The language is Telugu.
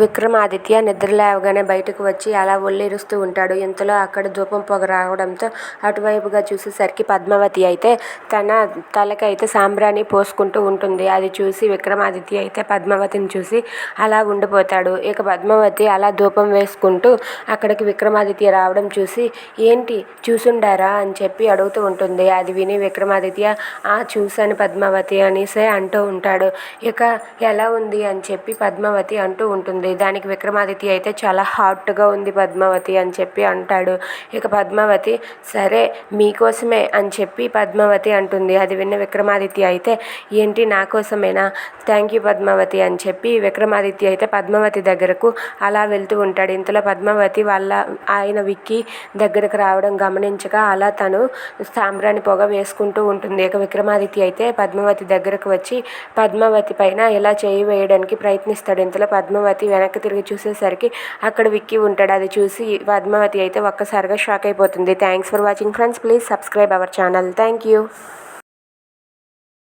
విక్రమాదిత్య నిద్ర లేవగానే బయటకు వచ్చి అలా ఒళ్ళిరుస్తూ ఉంటాడు. ఇంతలో అక్కడ ధూపం పొగ రావడంతో అటువైపుగా చూసేసరికి పద్మావతి అయితే తన తలకైతే సాంబ్రాణి పోసుకుంటూ ఉంటుంది. అది చూసి విక్రమాదిత్య అయితే పద్మావతిని చూసి అలా ఉండిపోతాడు. ఇక పద్మావతి అలా ధూపం వేసుకుంటూ అక్కడికి విక్రమాదిత్య రావడం చూసి ఏంటి చూసుండారా అని చెప్పి అడుగుతూ ఉంటుంది. అది విని విక్రమాదిత్య ఆ చూశాను పద్మావతి అనేసే అంటూ ఉంటాడు. ఇక ఎలా ఉంది అని చెప్పి పద్మావతి అంటూ ఉంటుంది ఉంటుంది. దానికి విక్రమాదిత్య అయితే చాలా హాట్గా ఉంది పద్మావతి అని చెప్పి అంటాడు. ఇక పద్మావతి సరే మీకోసమే అని చెప్పి పద్మావతి అంటుంది. అది విన్న విక్రమాదిత్య అయితే ఏంటి నా కోసమేనా థ్యాంక్ యూ పద్మావతి అని చెప్పి విక్రమాదిత్య అయితే పద్మావతి దగ్గరకు అలా వెళ్తూ ఉంటాడు. ఇంతలో పద్మావతి వాళ్ళ ఆయన విక్కి దగ్గరకు రావడం గమనించగా అలా తను సాంబ్రాణి పొగ వేసుకుంటూ ఉంటుంది. ఇక విక్రమాదిత్య అయితే పద్మావతి దగ్గరకు వచ్చి పద్మావతి పైన ఇలా చేయి వేయడానికి ప్రయత్నిస్తాడు. ఇంతలో పద్మావతి వెనక్కి తిరిగి చూసేసరికి అక్కడ విక్కీ ఉంటాడు. అది చూసి పద్మావతి అయితే ఒక్కసారిగా షాక్ అయిపోతుంది. Thanks for watching friends please subscribe our channel thank you